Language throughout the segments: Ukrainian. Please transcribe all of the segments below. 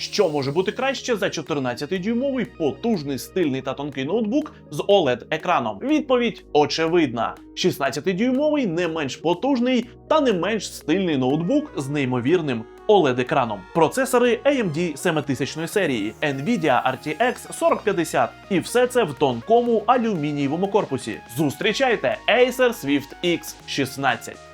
Що може бути краще за 14-дюймовий потужний стильний та тонкий ноутбук з OLED-екраном? Відповідь очевидна: 16-дюймовий не менш потужний та не менш стильний ноутбук з неймовірним OLED-екраном. Процесори AMD 7000 серії, Nvidia RTX 4050 і все це в тонкому алюмінієвому корпусі. Зустрічайте Acer Swift X16.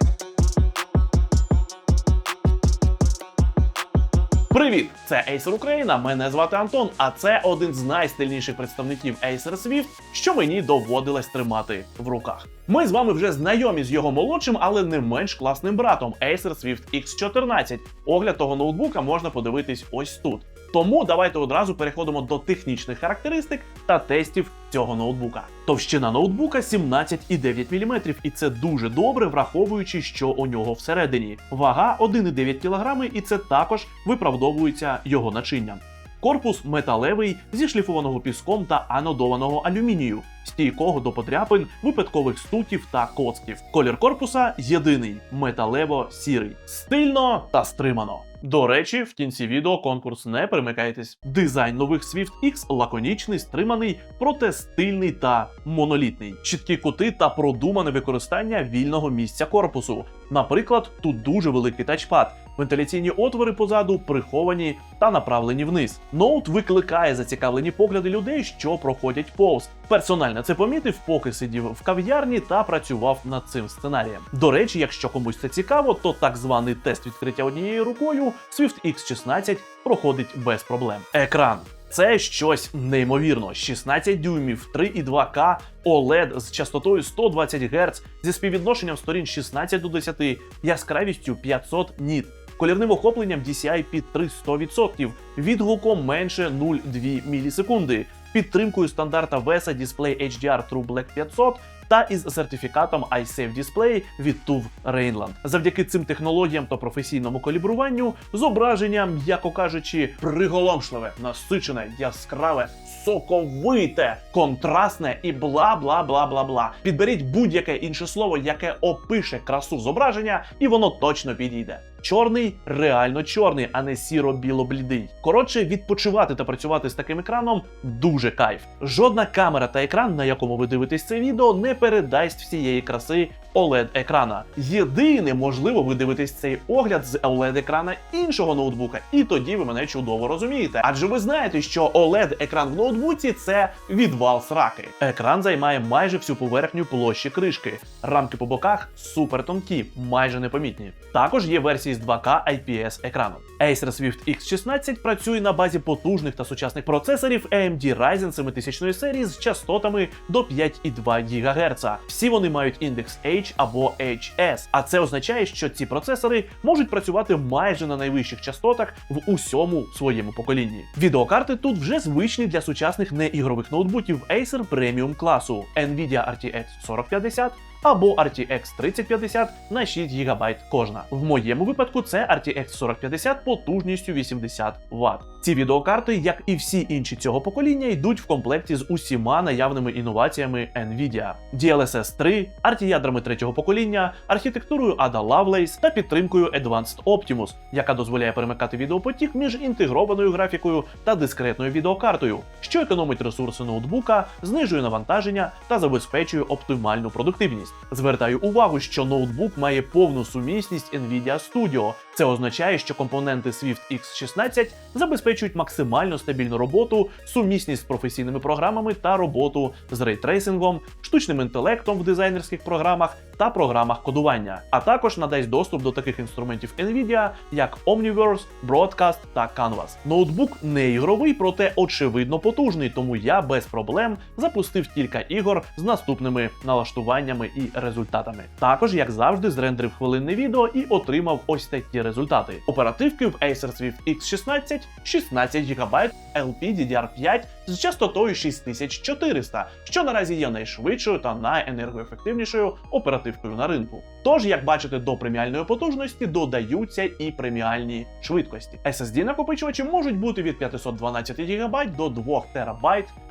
Привіт! Це Acer Україна. Мене звати Антон, а це один з найстильніших представників Acer Swift, що мені доводилось тримати в руках. Ми з вами вже знайомі з його молодшим, але не менш класним братом Acer Swift X14. Огляд того ноутбука можна подивитись ось тут. Тому давайте одразу переходимо до технічних характеристик та тестів цього ноутбука. Товщина ноутбука 17,9 мм, і це дуже добре, враховуючи, що у нього всередині. Вага 1,9 кг, і це також виправдовується його начинням. Корпус металевий зі шліфованого піском та анодованого алюмінію, стійкого до подряпин, випадкових стуків та коцків. Колір корпуса єдиний металево-сірий, стильно та стримано. До речі, в кінці відео конкурс не перемикайтесь. Дизайн нових Swift X лаконічний, стриманий, проте стильний та монолітний. Чіткі кути та продумане використання вільного місця корпусу. Наприклад, тут дуже великий тачпад. Вентиляційні отвори позаду приховані та направлені вниз. Ноут викликає зацікавлені погляди людей, що проходять повз. Персонально це помітив, поки сидів в кав'ярні та працював над цим сценарієм. До речі, якщо комусь це цікаво, то так званий тест відкриття однією рукою Swift X16 проходить без проблем. Екран. Це щось неймовірно. 16 дюймів, 3,2К, OLED з частотою 120 Гц, зі співвідношенням сторін 16 до 10, яскравістю 500 ніт. Колірним охопленням DCI під 300%, відгуком менше 0,2 мілісекунди, підтримкою стандарта VESA Display HDR True Black 500 та із сертифікатом iSafe Display від TUV Rainland. Завдяки цим технологіям та професійному калібруванню зображення, м'яко кажучи, приголомшливе, насичене, яскраве, соковите, контрастне і бла бла бла бла бла. Підберіть будь-яке інше слово, яке опише красу зображення, і воно точно підійде. Чорний реально чорний, а не сіро-біло-блідий. Коротше, відпочивати та працювати з таким екраном дуже кайф. Жодна камера та екран, на якому ви дивитесь це відео, не передасть всієї краси oled екрана. Єдине, можливо, ви дивитесь цей огляд з oled екрана іншого ноутбука, і тоді ви мене чудово розумієте. Адже ви знаєте, що oled екран в ноутбуці це відвал сраки. Екран займає майже всю поверхню площі кришки. Рамки по боках супер тонкі, майже непомітні. Також є версії з 2К IPS екраном. Acer Swift X16 працює на базі потужних та сучасних процесорів AMD Ryzen 7000 серії з частотами до 5,2 ГГц. Всі вони мають індекс H або HS, а це означає, що ці процесори можуть працювати майже на найвищих частотах в усьому своєму поколінні. Відеокарти тут вже звичні для сучасних неігрових ноутбуків Acer Premium класу Nvidia RTX 4050 або RTX 3050 на 6 ГБ кожна. В моєму випадку це RTX 4050 потужністю 80 Вт. Ці відеокарти, як і всі інші цього покоління, йдуть в комплекті з усіма наявними інноваціями Nvidia. DLSS 3, RT-ядрами третього покоління, архітектурою Ada Lovelace та підтримкою Advanced Optimus, яка дозволяє перемикати відеопотік між інтегрованою графікою та дискретною відеокартою, що економить ресурси ноутбука, знижує навантаження та забезпечує оптимальну продуктивність. Звертаю увагу, що ноутбук має повну сумісність Nvidia Studio. Це означає, що компоненти Swift X16 забезпечують максимально стабільну роботу, сумісність з професійними програмами та роботу з рейтрейсингом, штучним інтелектом в дизайнерських програмах та програмах кодування, а також надасть доступ до таких інструментів Nvidia, як Omniverse, Broadcast та Canvas. Ноутбук не ігровий, проте очевидно потужний, тому я без проблем запустив кілька ігор з наступними налаштуваннями і результатами. Також, як завжди, зрендерив хвилинне відео і отримав ось такі результати. Оперативки в Acer Swift X16 16 ГБ LPDDR5 з частотою 6400, що наразі є найшвидшою та найенергоефективнішою оперативкою на ринку. Тож, як бачите, до преміальної потужності додаються і преміальні швидкості. SSD накопичувачі можуть бути від 512 ГБ до 2 ТБ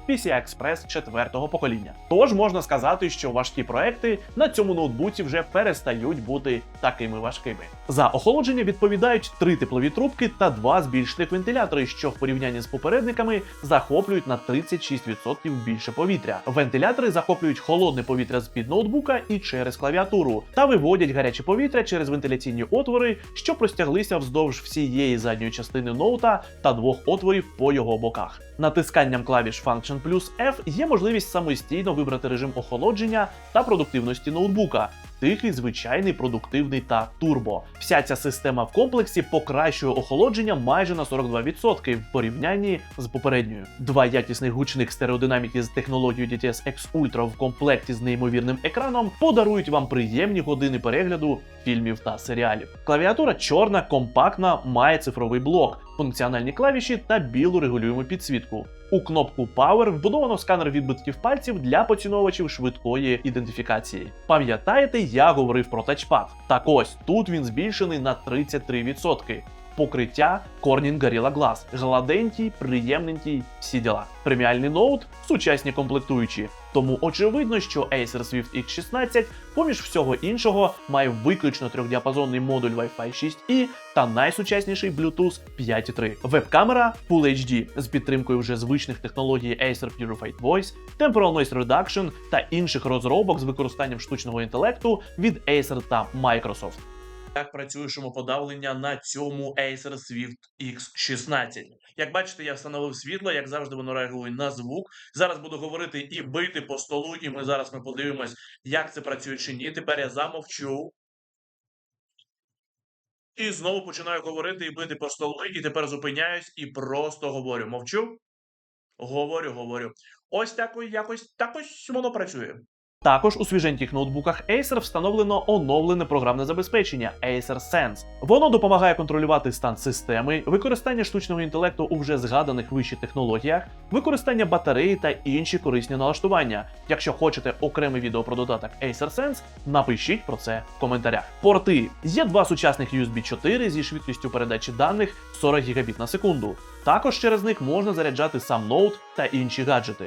PCI Express 4 покоління. Тож можна сказати, що важкі проекти на цьому ноутбуці вже перестають бути такими важкими. За охолодження відповідають три теплові трубки та два збільшених вентилятори, що в порівнянні з попередниками захоплюють на 36% більше повітря. Вентилятори захоплюють холодне повітря з під ноутбука і через клавіатуру, та виводять гаряче повітря через вентиляційні отвори, що простяглися вздовж всієї задньої частини ноута та двох отворів по його боках. Натисканням клавіш Function плюс F є можливість самостійно вибрати режим охолодження та продуктивності ноутбука. Тихий, звичайний, продуктивний та турбо. Вся ця система в комплексі покращує охолодження майже на 42% в порівнянні з попередньою. Два якісних гучних стереодинаміки з технологією DTS X Ultra в комплекті з неймовірним екраном подарують вам приємні години перегляду фільмів та серіалів. Клавіатура чорна, компактна, має цифровий блок, функціональні клавіші та білу регулюємо підсвітку. У кнопку Power вбудовано сканер відбитків пальців для поціновувачів швидкої ідентифікації. Пам'ятаєте, я говорив про тачпад? Так ось тут він збільшений на 33%. Покриття Corning Gorilla Glass. Гладенький, приємненький, всі діла. Преміальний ноут, сучасні комплектуючі. Тому очевидно, що Acer Swift X16, поміж всього іншого, має виключно трьохдіапазонний модуль Wi-Fi 6E та найсучасніший Bluetooth 5.3. Веб-камера Full HD з підтримкою вже звичних технологій Acer Purified Voice, Temporal Noise Reduction та інших розробок з використанням штучного інтелекту від Acer та Microsoft. Як працює шумоподавлення на цьому Acer Swift X16. Як бачите, я встановив світло, як завжди, воно реагує на звук. Зараз буду говорити і бити по столу, і ми зараз ми подивимось, як це працює чи ні. Тепер я замовчу. І знову починаю говорити і бити по столу, і тепер зупиняюсь і просто говорю. Мовчу? Говорю, говорю. Ось так якось так ось воно працює. Також у свіженьких ноутбуках Acer встановлено оновлене програмне забезпечення Acer Sense. Воно допомагає контролювати стан системи, використання штучного інтелекту у вже згаданих вище технологіях, використання батареї та інші корисні налаштування. Якщо хочете окреме відео про додаток Acer Sense, напишіть про це в коментарях. Порти є два сучасних USB 4 зі швидкістю передачі даних 40 Гбіт на секунду. Також через них можна заряджати сам ноут та інші гаджети.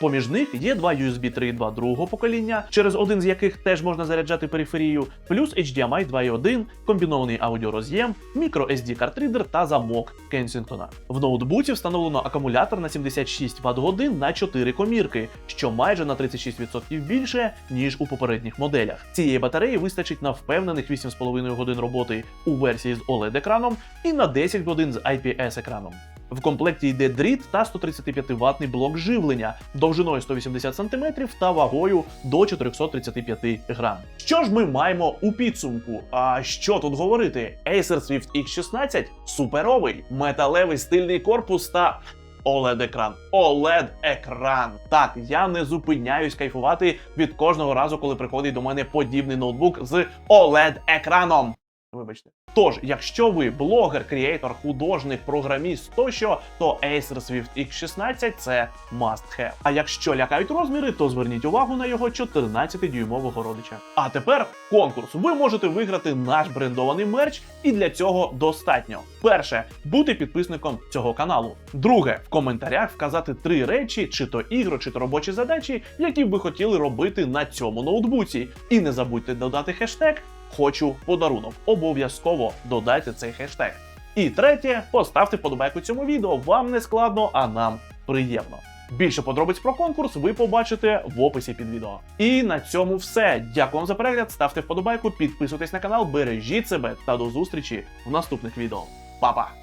Поміж них є два USB 3.2 другого покоління, через один з яких теж можна заряджати периферію, плюс HDMI 2.1, комбінований аудіороз'єм, microSD картридер та замок Кенсінгтона. В ноутбуці встановлено акумулятор на 76 Вт годин на 4 комірки, що майже на 36% більше ніж у попередніх моделях. Цієї батареї вистачить на впевнених 8,5 годин роботи у версії з OLED екраном і на 10 годин з IPS екраном. В комплекті йде дріт та 135 ватний блок живлення довжиною 180 см та вагою до 435 грам. Що ж ми маємо у підсумку? А що тут говорити? Acer Swift X16 суперовий, металевий стильний корпус та oled екран oled екран Так, я не зупиняюсь кайфувати від кожного разу, коли приходить до мене подібний ноутбук з oled екраном Вибачте. Тож, якщо ви блогер, креатор, художник, програміст тощо, то Acer Swift X16 це must have. А якщо лякають розміри, то зверніть увагу на його 14-дюймового родича. А тепер конкурс. Ви можете виграти наш брендований мерч, і для цього достатньо. Перше бути підписником цього каналу. Друге, в коментарях вказати три речі, чи то ігро, чи то робочі задачі, які б ви хотіли робити на цьому ноутбуці. І не забудьте додати хештег Хочу подарунок. Обов'язково додайте цей хештег. І третє, поставте подобайку цьому відео. Вам не складно, а нам приємно. Більше подробиць про конкурс ви побачите в описі під відео. І на цьому все. Дякую вам за перегляд. Ставте вподобайку, підписуйтесь на канал, бережіть себе та до зустрічі в наступних відео. Па-па!